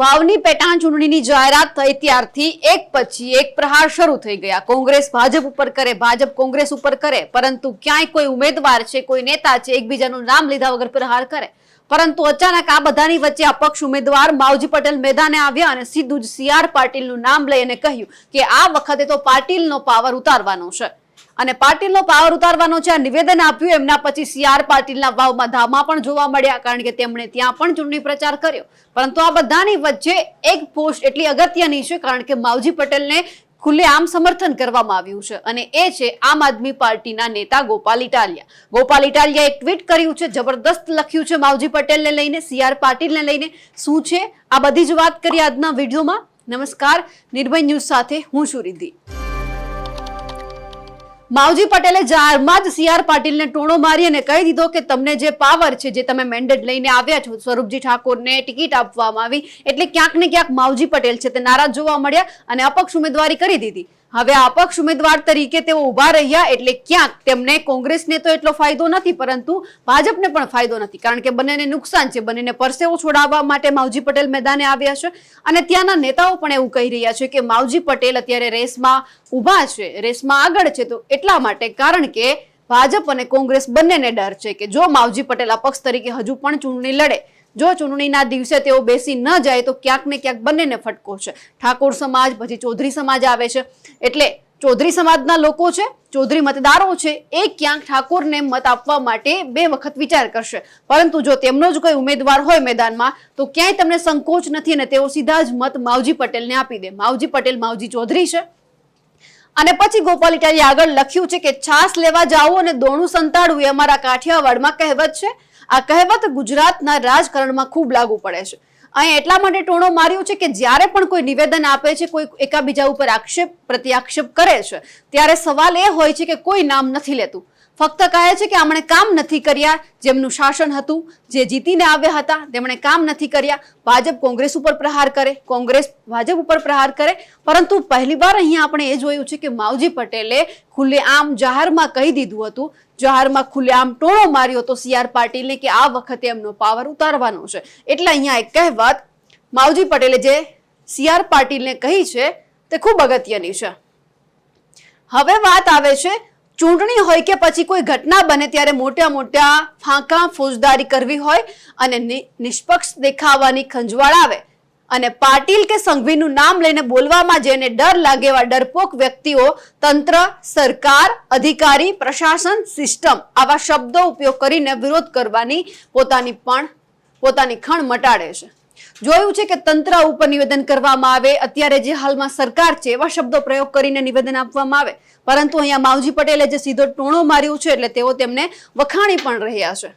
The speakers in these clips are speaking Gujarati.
વાવની પેટાણ ચૂંટણીની જાહેરાત થઈ ત્યારથી એક પછી એક પ્રહાર શરૂ થઈ ગયા. કોંગ્રેસ ભાજપ ઉપર કરે, ભાજપ કોંગ્રેસ ઉપર કરે, પરંતુ ક્યાંય કોઈ ઉમેદવાર છે, કોઈ નેતા છે, એકબીજાનું નામ લીધા વગર પ્રહાર કરે. પરંતુ અચાનક આ બધાની વચ્ચે અપક્ષ ઉમેદવાર માવજી પટેલ મેદાને આવ્યા અને સીધું જ સીઆર પાટીલનું નામ લઈ અને કહ્યું કે આ વખતે તો પાટીલનો પાવર ઉતારવાનો છે. અને પાટીલનો પાવર ઉતારવાનો છે. આ નિવેદન આપ્યું. એમના પછી સીઆર પાટીલના વાવમાં ધામા પણ જોવા મળ્યા, કારણ કે તેમણે ત્યાં પણ ચૂંટણી પ્રચાર કર્યો. પરંતુ આ બધાની વચ્ચે એક પોસ્ટ એટલી અગત્યની છે, કારણ કે માવજી પટેલને ખુલ્લેઆમ સમર્થન કરવામાં આવ્યું છે. અને એ છે આમ આદમી પાર્ટીના નેતા ગોપાલ ઇટાલિયા. ગોપાલ ઇટાલિયાએ ટ્વીટ કર્યું છે, જબરદસ્ત લખ્યું છે માવજી પટેલને લઈને સીઆર પાટીલને લઈને. શું છે? આ બધી જ વાત કરી આજના વિડીયોમાં. નમસ્કાર. નિર્ભય ન્યૂઝ સાથે હું છું રિદ્ધિ. માવજી પટેલે જાહેરમાં જ સીઆર પાટીલને ટોણો મારી અને કહી દીધો કે તમને જે પાવર છે, જે તમે મેન્ડેટ લઈને આવ્યા છો, સ્વરૂપજી ઠાકોરને ટિકિટ આપવામાં આવી, એટલે ક્યાંક ને ક્યાંક માવજી પટેલ છે તે નારાજ જોવા મળ્યા અને અપક્ષ ઉમેદવારી કરી દીધી. હવે અપક્ષ ઉમેદવાર તરીકે તેઓ ઊભા રહ્યા એટલે ક્યાંક તેમને કોંગ્રેસને તો એટલો ફાયદો નથી, પરંતુ ભાજપને પણ ફાયદો નથી, કારણ કે બંનેને નુકસાન છે. બંનેને પરસેવો છોડાવવા માટે માવજી પટેલ મેદાને આવ્યા છે અને ત્યાંના નેતાઓ પણ એવું કહી રહ્યા છે કે માવજી પટેલ અત્યારે રેસમાં ઊભા છે, રેસમાં આગળ છે. તો એટલા માટે કારણ કે ભાજપ અને કોંગ્રેસ બંનેને ડર છે કે જો માવજી પટેલ અપક્ષ તરીકે હજુ પણ ચૂંટણી લડે જો ચૂંટણીના દિવસે તેઓ બેસી ન જાય, તો ક્યાંક ને ક્યાંક બંનેને ફટકો છે. ઠાકોર સમાજ, પછી ચૌધરી સમાજ આવે છે. એટલે ચૌધરી સમાજના લોકો છે, ચૌધરી મતદારો છે, એ ક્યાંક ઠાકોરને મત આપવા માટે બે વખત વિચાર કરશે. પરંતુ જો તેમનો જ કોઈ ઉમેદવાર હોય મેદાનમાં, તો ક્યાંય તમને સંકોચ નથી અને તેઓ સીધા જ મત માવજી પટેલને આપી દે. માવજી પટેલ માવજી ચૌધરી છે. અને પછી ગોપાલ ઇટાલીએ આગળ લખ્યું છે કે, છાસ લેવા જાઓ અને દોણું સંતાડવું એ અમારા કાઠિયાવાડમાં કહેવત છે. આ કહેવત ગુજરાતના રાજકારણમાં ખૂબ લાગુ પડે છે. અહીં એટલા માટે ટોણો માર્યો છે કે જ્યારે પણ કોઈ નિવેદન આપે છે, કોઈ એકાબીજા ઉપર આક્ષેપ, પ્રત્યાક્ષેપ કરે છે, ત્યારે સવાલ એ હોય છે કે કોઈ નામ નથી લેતું. ફક્ત કહે છે કે આમણે કામ નથી કર્યા, જેમનું શાસન હતું, જે જીતીને આવ્યા હતા, તેમણે કામ નથી કર્યા. ભાજપ કોંગ્રેસ ઉપર પ્રહાર કરે, કોંગ્રેસ ભાજપ ઉપર પ્રહાર કરે. પરંતુ પહેલીવાર અહીંયા આપણે એ જોયું છે કે માવજી પટેલે ખુલ્લેઆમ જાહેરમાં કહી દીધું હતું. જાહેરમાં ખુલ્લેઆમ ટોળો માર્યો હતો સીઆર પાટીલને કે આ વખતે એમનો પાવર ઉતારવાનો છે. એટલે અહીંયા એક કહેવત માવજી પટેલે જે સીઆર પાટીલને કહી છે, તે ખૂબ અગત્યની છે. હવે વાત આવે છે ચૂંટણી હોય કે પછી કોઈ ઘટના બને ત્યારે મોટા મોટા ફાંકા ફોજદારી કરવી હોય અને નિષ્પક્ષ દેખાવાની ખંજવાળ આવે. અને પાટીલ કે સંઘવીનું નામ લઈને બોલવામાં જેને ડર લાગે એવા ડરપોક વ્યક્તિઓ તંત્ર, સરકાર, અધિકારી, પ્રશાસન, સિસ્ટમ આવા શબ્દો ઉપયોગ કરીને વિરોધ કરવાની પોતાની પણ, પોતાની ખણ મટાડે છે. જોયું છે કે તંત્ર ઉપર નિવેદન કરવામાં આવે, અત્યારે જે હાલમાં સરકાર છે, એવા શબ્દો પ્રયોગ કરીને નિવેદન આપવામાં આવે. પરંતુ અહીંયા માવજી પટેલે જે સીધો ટોણો માર્યું છે, એટલે તેઓ તેમને વખાણી પણ રહ્યા છે.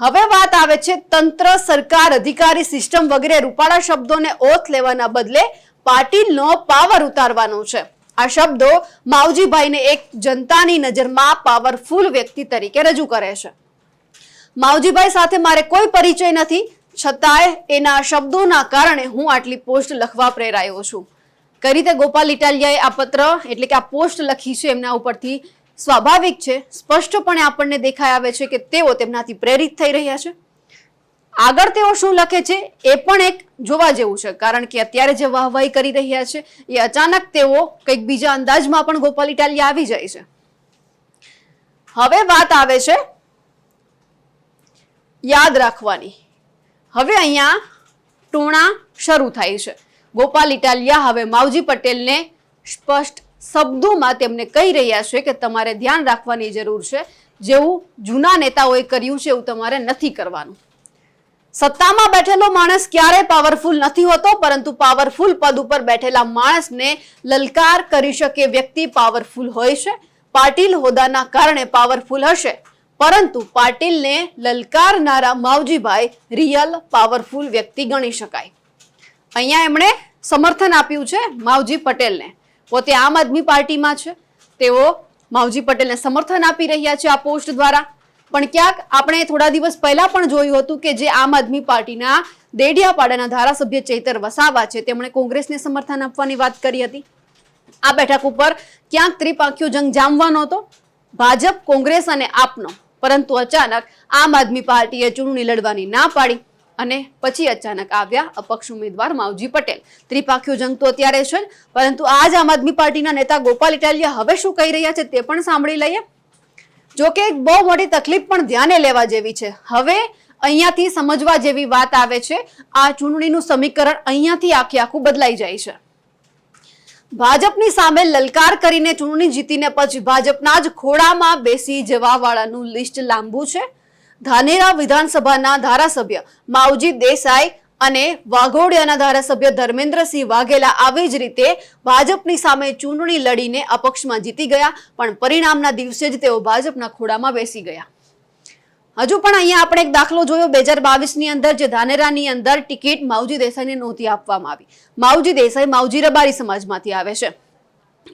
હવે વાત આવે છે તંત્ર, સરકાર, અધિકારી, સિસ્ટમ વગેરે રૂપાળા શબ્દોને ઓથ લેવાના બદલે પાટીલનો પાવર ઉતારવાનો છે. આ શબ્દો માવજીભાઈને એક જનતાની નજરમાં પાવરફુલ વ્યક્તિ તરીકે રજૂ કરે છે. માવજીભાઈ સાથે મારે કોઈ પરિચય નથી છતાંય એના શબ્દોના કારણે હું આટલી પોસ્ટ લખવા પ્રેરાયો છું. કઈ રીતે ગોપાલ ઇટાલિયાએ આ પત્ર, એટલે કે આ પોસ્ટ લખી છે એમના ઉપરથી. સ્વાભાવિક છે, સ્પષ્ટપણે આપણને દેખાઈ આવે છે કે તેઓ તેમનાથી પ્રેરિત થઈ રહ્યા છે. આગળ તેઓ શું લખે છે, એ પણ એક જોવા જેવું છે, કારણ કે અત્યારે જે વાહવાહી કરી રહ્યા છે, એ અચાનક તેઓ કંઈક બીજા અંદાજમાં પણ ગોપાલ ઇટાલિયા આવી જાય છે. હવે વાત આવે છે, યાદ રાખવાની. હવે અહીંયા ટૂણા શરૂ થાય છે. ગોપાલ ઇટાલિયા હવે માવજી પટેલને સ્પષ્ટ શબ્દોમાં તેમને કહી રહ્યા છે કે તમારે ધ્યાન રાખવાની જરૂર છે. જેવું જૂના નેતાઓએ કર્યું છે એવું તમારે નથી કરવાનું. સત્તામાં બેઠેલો માણસ ક્યારે પાવરફુલ નથી હોતો? પરંતુ પાવરફુલ પદ ઉપર બેઠેલા માણસને લલકાર કરી શકે વ્યક્તિ પાવરફુલ હોય છે. પાટીલ હોદાના કારણે પાવરફુલ હશે. પરંતુ પાટીલને લલકારનારા માવજીભાઈ રિયલ, પાવરફુલ વ્યક્તિ ગણી શકાય. અહીંયા એમણે સમર્થન આપ્યું છે માવજી પટેલને. પોતે આમ આદમી પાર્ટીમાં છે. તેઓ માવજી પટેલને સમર્થન આપી રહ્યા છે આ પોસ્ટ દ્વારા. પણ ક્યાંક આપણે થોડા દિવસ પહેલા પણ જોયું હતું કે જે આમ આદમી પાર્ટીના દેડિયાપાડાના ધારાસભ્ય ચૈતર વસાવા છે, તેમણે કોંગ્રેસને સમર્થન આપવાની વાત કરી હતી. આ બેઠક ઉપર ક્યાંક ત્રિપાંખ્યો જંગ જામવાનો હતો. ભાજપ, કોંગ્રેસ અને આપનો પરંતુ અચાનક આમ આદમી પાર્ટીએ ચૂંટણી લડવાની ના પાડી અને પછી અચાનક આવ્યા અપક્ષ ઉમેદવાર માવજી પટેલ. ત્રિપાખ્યો જંગ તો અત્યારે છે પરંતુ આજ આમ આદમી પાર્ટીના નેતા ગોપાલ ઇટાલિયા હવે શું કહી રહ્યા છે તે પણ સાંભળી લઈએ. જો કે એક બહુ મોટી તકલીફ પણ ધ્યાને લેવા જેવી છે. હવે અહીંયાથી સમજવા જેવી વાત આવે છે, આ ચૂંટણીનું સમીકરણ અહીંયાથી આખે આખું બદલાઈ જાય છે. ભાજપની સામે લલકાર કરીને ચૂંટણી જીતીને પછી ભાજપના જ ખોડામાં બેસી જવા વાળાનું લિસ્ટ લાંબુ છે. ધાનેરા વિધાનસભાના ધારાસભ્ય માવજી દેસાઈ અને વાઘોડિયાના ધારાસભ્ય ધર્મેન્દ્રસિંહ વાઘેલા આવી જ રીતે ભાજપની સામે ચૂંટણી લડીને અપક્ષમાં જીતી ગયા, પણ પરિણામના દિવસે જ તેઓ ભાજપના ખોળામાં બેસી ગયા. હજુ પણ અહીંયા આપણે એક દાખલો જોયો. બે હજાર બાવીસની અંદર જે ધાનેરાની અંદર ટિકિટ માવજી દેસાઈને નહોતી આપવામાં આવી. માવજી દેસાઈ માવજી રબારી સમાજમાંથી આવે છે.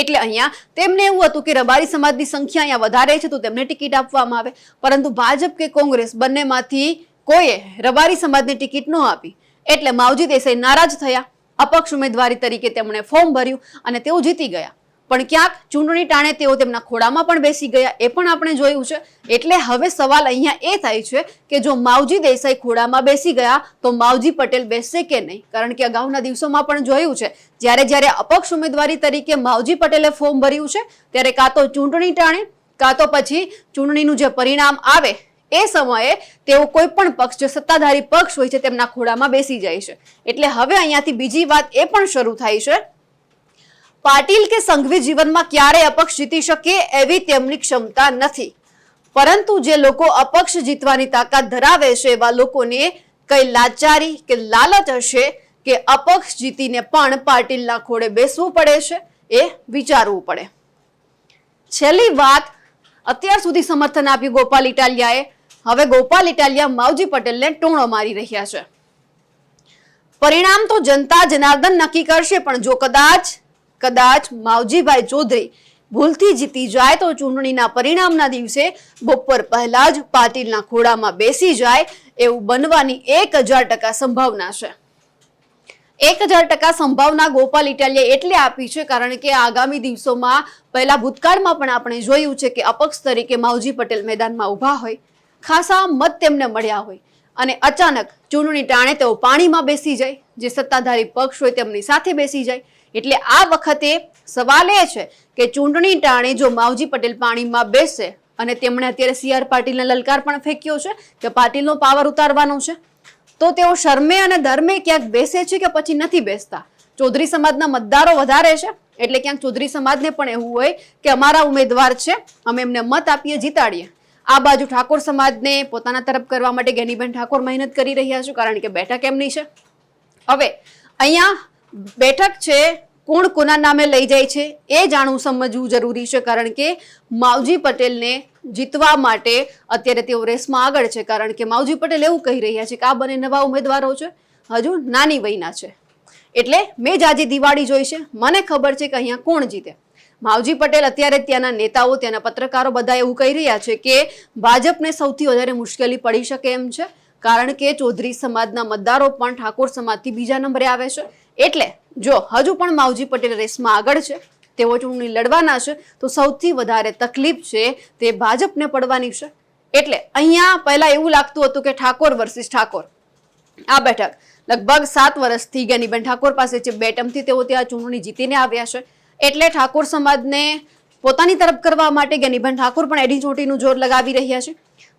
એટલે અહીંયા તેમને એવું હતું કે રબારી સમાજની સંખ્યા અહીંયા વધારે છે તો તેમને ટિકિટ આપવામાં આવે. પરંતુ ભાજપ કે કોંગ્રેસ બંનેમાંથી કોઈએ રબારી સમાજની ટિકિટ ન આપી. એટલે માવજી દેસાઈ નારાજ થયા. અપક્ષ ઉમેદવારી તરીકે તેમણે ફોર્મ ભર્યું અને તેઓ જીતી ગયા. પણ ક્યાંક ચૂંટણી ટાણે તેઓ તેમના ખોળામાં પણ બેસી ગયા, એ પણ આપણે જોયું છે. એટલે હવે સવાલ અહીંયા એ થાય છે કે જો માવજી દેસાઈ ખોડામાં બેસી ગયા, તો માવજી પટેલ બેસશે કે નહીં? કારણ કે અગાઉના દિવસોમાં પણ જોયું છે, જ્યારે જ્યારે અપક્ષ ઉમેદવારી તરીકે માવજી પટેલે ફોર્મ ભર્યું છે, ત્યારે કાં તો ચૂંટણી ટાણે, કાં તો પછી ચૂંટણીનું જે પરિણામ આવે, એ સમયે તેઓ કોઈ પણ પક્ષ, જે સત્તાધારી પક્ષ હોય છે, તેમના ખોળામાં બેસી જાય છે. એટલે હવે અહીંયાથી બીજી વાત એ પણ શરૂ થાય છે પાટીલ કે સંઘવી જીવનમાં ક્યારે અપક્ષ જીતી શકે એવી તેમની ક્ષમતા નથી. પરંતુ જે લોકો અપક્ષ જીતવાની તાકાત ધરાવે છે, એવા લોકોને કઈ લાચારી કે લાલચ હશે કે અપક્ષ જીતીને પણ પાટીલના ખોળે બેસવું પડે છે, એ વિચારવું પડે. છેલ્લી વાત અત્યાર સુધી સમર્થન આપ્યું ગોપાલ ઇટાલિયાએ. હવે ગોપાલ ઇટાલિયા માવજી પટેલને ટોણો મારી રહ્યા છે. પરિણામ તો જનતા જનાર્દન નક્કી કરશે, પણ જો કદાચ કદાચ માવજીભાઈ ચૌધરી ભૂલથી જીતી જાય તો ચૂંટણીના પરિણામના દિવસે બપોર પહેલા જ પાટીલના ખોળામાં બેસી જાય એવું બનવાની એક હજાર ટકા સંભાવના છે. એક હજાર ટકા સંભાવના ગોપાલ ઇટાલિયા એટલે આપી છે કારણ કે આગામી દિવસોમાં પહેલા ભૂતકાળમાં પણ આપણે જોયું છે કે અપક્ષ તરીકે માવજી પટેલ મેદાનમાં ઊભા હોય, ખાસા મત તેમને મળ્યા હોય અને અચાનક ચૂંટણી ટાણે તેઓ પાણીમાં બેસી જાય, જે સત્તાધારી પક્ષ હોય તેમની સાથે બેસી જાય એટલે આ વખતે સવાલ એ છે કે ચૂંટણી ટાણે જો માવજી પટેલ પાણીમાં બેસે અને તેમણે અત્યારે સી આર પાટીલને લલકાર પણ ફેંક્યો છે કે પાટીલનો પાવર ઉતારવાનો છે, તો તેઓ શર્મે અને ધર્મે ક્યાંક બેસે છે કે પછી નથી બેસતા? ચૌધરી સમાજના મતદારો વધારે છે, એટલે ક્યાંક ચૌધરી સમાજને પણ એવું હોય કે અમારા ઉમેદવાર છે, અમે એમને મત આપીએ, જીતાડીએ. આ બાજુ ઠાકોર સમાજને પોતાના તરફ કરવા માટે ગેનીબેન ઠાકોર મહેનત કરી રહ્યા છે, કારણ કે બેઠક એમની છે. હવે, અહીંયા બેઠક છે, કોણ કોના નામે લઈ જાય છે, એ જાણવું સમજવું જરૂરી છે, કારણ કે માવજી પટેલને જીતવા માટે અત્યારે તેઓ રેસમાં આગળ છે, કારણ કે માવજી પટેલ એવું કહી રહ્યા છે કે આ બંને નવા ઉમેદવારો છે, હજુ નાની વયના છે. એટલે મેં જ આજે દિવાળી જોઈ છે, મને ખબર છે કે અહીંયા કોણ જીતે. માવજી પટેલ અત્યારે ત્યાંના નેતાઓ, ત્યાંના પત્રકારો બધા એવું કહી રહ્યા છે કે ભાજપને સૌથી વધારે મુશ્કેલી પડી શકે એમ છે, કારણ કે ચૌધરી સમાજના મતદારો પણ ઠાકોર સમાજથી બીજા નંબરે આવે છે એટલે જો હજુ પણ માવજી પટેલ રેસમાં આગળ છે, તેઓ ચૂંટણી લડવાના છે, તો સૌથી વધારે તકલીફ છે તે ભાજપને પડવાની છે. એટલે અહીંયા પહેલા એવું લાગતું હતું કે ઠાકોર વર્સિસ ઠાકોર. આ બેઠક લગભગ સાત વર્ષથી જ્ઞાનીબેન ઠાકોર પાસે છે. બે ટર્મથી તેઓ ત્યાં ચૂંટણી જીતીને આવ્યા છે. એટલે ઠાકોર સમાજને પોતાની તરફ કરવા માટે જ્ઞાનીબેન ઠાકોર પણ એડી ચોટીનું જોર લગાવી રહ્યા છે.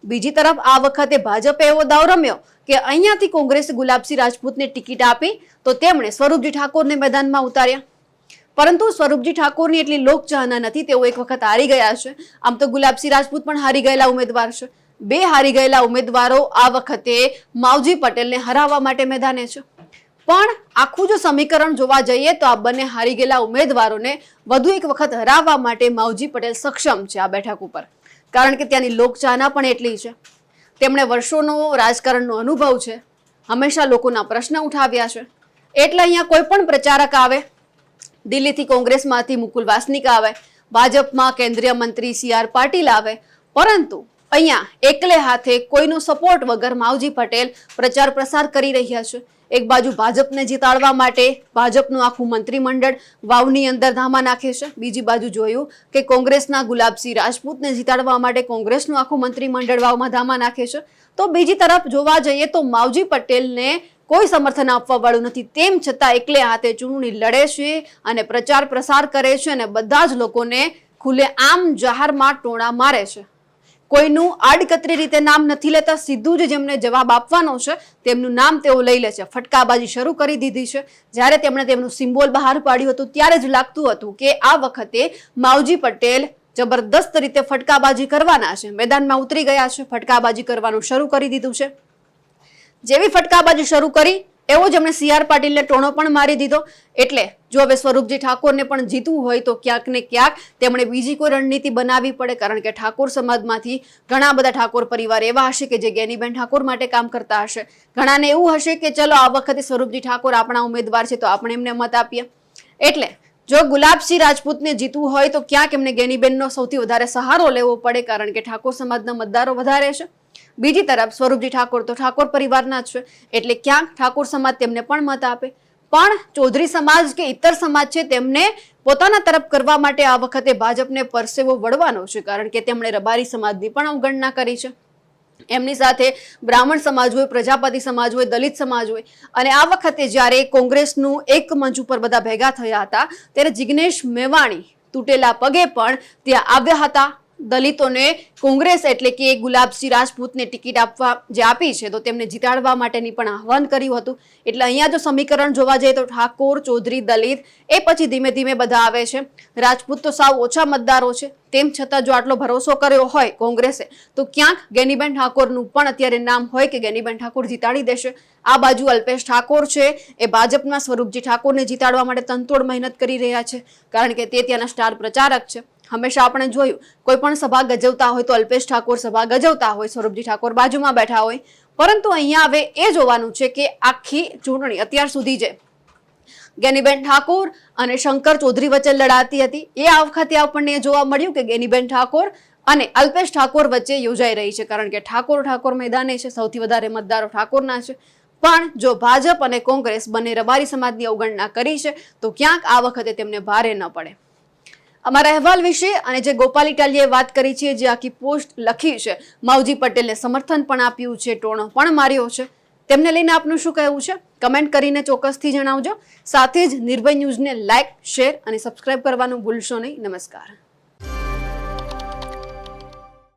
બીજી તરફ આ વખતે ભાજપે એવો દાવ રમ્યો કે અહીંયાથી કોંગ્રેસે ગુલાબસિંહ રાજપૂતને ટિકિટ આપી તો તેમણે સ્વરૂપજી ઠાકોરને મેદાનમાં ઉતાર્યા. પરંતુ સ્વરૂપજી ઠાકોરની એટલી લોકચાહના નથી, તેઓ એક વખત હારી ગયા છે. આમ તો ગુલાબસિંહ રાજપૂત પણ હારી ગયેલા ઉમેદવાર છે. બે હારી ગયેલા ઉમેદવારો આ વખતે માવજી પટેલને હરાવવા માટે મેદાને છે. પણ આખું જો સમીકરણ જોવા જઈએ તો આ બંને હારી ગયેલા ઉમેદવારોને વધુ એક વખત હરાવવા માટે માવજી પટેલ સક્ષમ છે આ બેઠક ઉપર. કારણ કે ત્યાંની લોકચાહના પણ એટલી છે. તેમણે વર્ષોનો રાજકારણનો અનુભવ છે. હંમેશા લોકોના પ્રશ્ન ઉઠાવ્યા છે. એટલે અહીંયા કોઈ પણ પ્રચારક આવે, દિલ્હીથી કોંગ્રેસમાંથી મુકુલ વાસનિક આવે, ભાજપમાં કેન્દ્રીય મંત્રી સી આર પાટીલ આવે, પરંતુ અહીંયા એકલે હાથે કોઈનો સપોર્ટ વગર માવજી પટેલ પ્રચાર પ્રસાર કરી રહ્યા છે. એક બાજુ ભાજપને જીતાડવા માટે ભાજપનું આખું મંત્રીમંડળ વાવની અંદર ધામા નાખે છે. બીજી બાજુ જોયું કે કોંગ્રેસના ગુલાબસિંહ રાજપૂતને જીતાડવા માટે કોંગ્રેસનું આખું મંત્રીમંડળ વાવમાં ધામા નાખે છે. તો બીજી તરફ જોવા જઈએ તો માવજી પટેલને કોઈ સમર્થન આપવા વાળું નથી. તેમ છતાં એકલે હાથે ચૂંટણી લડે છે અને પ્રચાર પ્રસાર કરે છે અને બધા જ લોકોને ખુલ્લે આમ જાહેરમાં ટોણા મારે છે. કોઈનું આડકતરી રીતે નામ નથી લેતા, સીધું જ જેમને જવાબ આપવાનો છે, તેમનું નામ તેઓ લઈ લે છે. ફટકાબાજી શરૂ કરી દીધી છે. જ્યારે તેમણે તેમનું સિમ્બોલ બહાર પાડ્યું હતું, ત્યારે જ લાગતું હતું કે આ વખતે માવજી પટેલ જબરદસ્ત રીતે ફટકાબાજી કરવાના છે. મેદાનમાં ઉતરી ગયા છે. ફટકાબાજી કરવાનું શરૂ કરી દીધું છે. જેવી ફટકાબાજી શરૂ કરી એવો જ એમણે સી આર પાટીલને ટોણો પણ મારી દીધો. એટલે જો હવે સ્વરૂપજી ઠાકોરને પણ જીતવું હોય તો ક્યાંક ને ક્યાંક તેમણે બીજી કોઈ રણનીતિ બનાવવી પડે, કારણ કે ઠાકોર સમાજમાંથી ઘણા બધા ઠાકોર પરિવાર એવા હશે કે જે ગેનીબેન ઠાકોર માટે કામ કરતા હશે. ઘણાને એવું હશે કે ચલો આ વખતે સ્વરૂપજી ઠાકોર આપણા ઉમેદવાર છે તો આપણે એમને મત આપીએ. એટલે જો ગુલાબસિંહ રાજપૂતને જીતવું હોય તો ક્યાંક એમને ગેનીબેનનો સૌથી વધારે સહારો લેવો પડે, કારણ કે ઠાકોર સમાજના મતદારો વધારે છે. બીજી તરફ સ્વરૂપજી ઠાકોર તો ઠાકોર પરિવારના જ છે. એટલે ક્યાંક ઠાકોર સમાજ તેમને પણ મત આપે. પણ ચૌધરી સમાજ કે ઇતર સમાજ છે તેમને પોતાના તરફ કરવા માટે આ વખતે ભાજપને પરસેવો વળવાનો છે, કારણ કે તેમણે રબારી સમાજની પણ અવગણના કરી છે. એમની સાથે બ્રાહ્મણ સમાજ હોય, પ્રજાપતિ સમાજ હોય, દલિત સમાજ હોય, અને આ વખતે જ્યારે કોંગ્રેસનું એક મંચ ઉપર બધા ભેગા થયા હતા, ત્યારે જિગ્નેશ મેવાણી તૂટેલા પગે પણ ત્યાં આવ્યા હતા. દલિતોને કોંગ્રેસ એટલે કે ગુલાબસિંહ રાજપૂતને ટિકિટ આપવા જે આપી છે, તો તેમને જીતાડવા માટેની પણ આહવાન કર્યું હતું. એટલે અહીંયા જો સમીકરણ જોવા જઈએ તો ઠાકોર, ચૌધરી, દલિત, એ પછી ધીમે ધીમે બધા આવે છે. રાજપૂત તો સાવ ઓછા મતદારો છે. તેમ છતાં જો આટલો ભરોસો કર્યો હોય કોંગ્રેસે, તો ક્યાંક ગેનીબેન ઠાકોરનું પણ અત્યારે નામ હોય કે ગેનીબેન ઠાકોર જીતાડી દેશે. આ બાજુ અલ્પેશ ઠાકોર છે. એ ભાજપના સ્વરૂપજી ઠાકોરને જીતાડવા માટે તંતોડ મહેનત કરી રહ્યા છે, કારણ કે તે ત્યાંના સ્ટાર પ્રચારક છે. હંમેશા આપણે જોયું, કોઈ પણ સભા ગજવતા હોય તો અલ્પેશ ઠાકોર સભા ગજવતા હોય, સૌરભજી ઠાકોર બાજુમાં બેઠા હોય. પરંતુ અહીંયા હવે એ જોવાનું છે કે આખી ચૂંટણી અત્યાર સુધી જે ગેનીબેન ઠાકોર અને શંકર ચૌધરી વચ્ચે લડાતી હતી, એ આ વખતે આપણને જોવા મળ્યું કે ગેનીબેન ઠાકોર અને અલ્પેશ ઠાકોર વચ્ચે યોજાઈ રહી છે. કારણ કે ઠાકોર ઠાકોર મેદાને છે, સૌથી વધારે મતદારો ઠાકોરના છે. પણ જો ભાજપ અને કોંગ્રેસ બંને રબારી સમાજની અવગણના કરી છે, તો ક્યાંક આ વખતે તેમને ભારે ન પડે. અમારા અહેવાલ વિશે અને જે ગોપાલ ઇટાલીએ વાત કરી છે, જે આખી પોસ્ટ લખી છે, માવજી પટેલને સમર્થન પણ આપ્યું છે, ટોણો પણ માર્યો છે. તેમને લઈને આપનું શું કહેવું છે? કમેન્ટ કરીને ચોક્કસથી જણાવજો. સાથે જ નિર્ભય ન્યૂઝને લાઇક શેર અને સબસ્ક્રાઇબ કરવાનું ભૂલશો નહીં. નમસ્કાર.